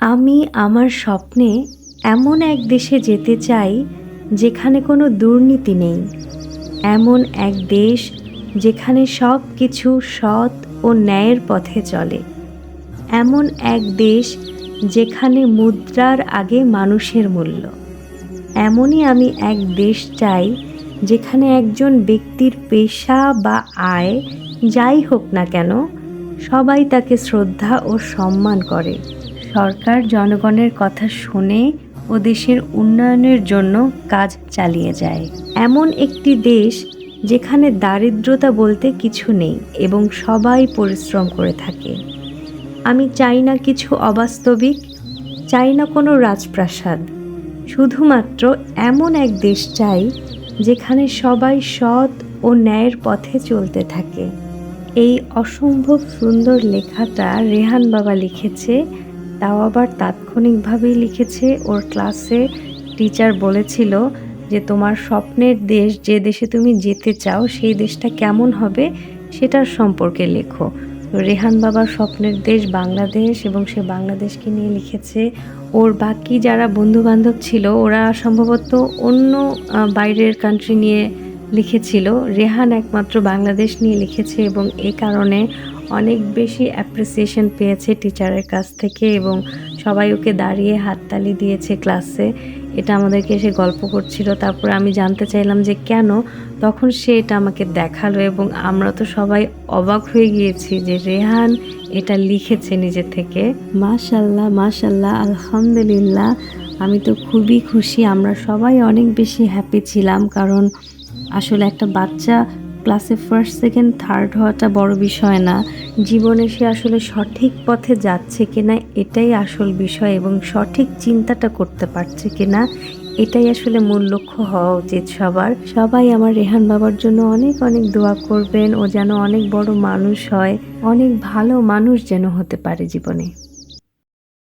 আমি আমার স্বপ্নে এমন এক দেশে যেতে চাই যেখানে কোনো দুর্নীতি নেই। এমন এক দেশ যেখানে সব কিছু সৎ ও ন্যায়ের পথে চলে। এমন এক দেশ যেখানে মুদ্রার আগে মানুষের মূল্য। এমনই আমি এক দেশ চাই যেখানে একজন ব্যক্তির পেশা বা আয় যাই হোক না কেন সবাই তাকে শ্রদ্ধা ও সম্মান করে। সরকার জনগণের কথা শুনে ও দেশের উন্নয়নের জন্য কাজ চালিয়ে যায়। এমন একটি দেশ যেখানে দারিদ্রতা বলতে কিছু নেই এবং সবাই পরিশ্রম করে থাকে। আমি চাই না কিছু অবাস্তবিক, চাই না কোনো রাজপ্রাসাদ। শুধুমাত্র এমন এক দেশ চাই যেখানে সবাই সৎ ও ন্যায়ের পথে চলতে থাকে। এই অসম্ভব সুন্দর লেখাটা রেহান বাবা লিখেছে তাও আবার তাৎক্ষণিকভাবেই লিখেছে ওর ক্লাসে টিচার বলেছিল যে তোমার স্বপ্নের দেশ, যে দেশে তুমি যেতে চাও, সেই দেশটা কেমন হবে সেটার সম্পর্কে লেখো। রেহান বাবার স্বপ্নের দেশ বাংলাদেশ এবং সে বাংলাদেশকে নিয়ে লিখেছে, ওর বাকি যারা বন্ধু বান্ধব ছিল, ওরা সম্ভবত অন্য বাইরের কান্ট্রি নিয়ে লিখেছিল। রেহান একমাত্র বাংলাদেশ নিয়ে লিখেছে এবং এ কারণে অনেক বেশি অ্যাপ্রিসিয়েশন পেয়েছে টিচারের কাছ থেকে এবং সবাই ওকে দাঁড়িয়ে হাততালি দিয়েছে ক্লাসে এটা আমাদেরকে এসে গল্প করছিল। তারপর আমি জানতে চাইলাম যে কেন তখন সে এটা আমাকে দেখাল এবং আমরা তো সবাই অবাক হয়ে গিয়েছি যে রেহান এটা লিখেছে নিজে থেকে। মাশাল্লাহ মাশাল্লাহ, আলহামদুলিল্লাহ। আমি তো খুবই খুশি। আমরা সবাই অনেক বেশি হ্যাপি ছিলাম কারণ আসলে একটা বাচ্চা ক্লাসে ফার্স্ট সেকেন্ড থার্ড হওয়াটা বড় বিষয় না। জীবনে সে আসলে সঠিক পথে যাচ্ছে কিনা, এটাই আসল বিষয় এবং সঠিক চিন্তাটা করতে পারছে কিনা, এটাই আসলে মূল লক্ষ্য হওয়া উচিত সবার। সবাই আমার রেহান বাবার জন্য অনেক অনেক দোয়া করবেন। ও যেন অনেক বড় মানুষ হয়, অনেক ভালো মানুষ যেন হতে পারে জীবনে।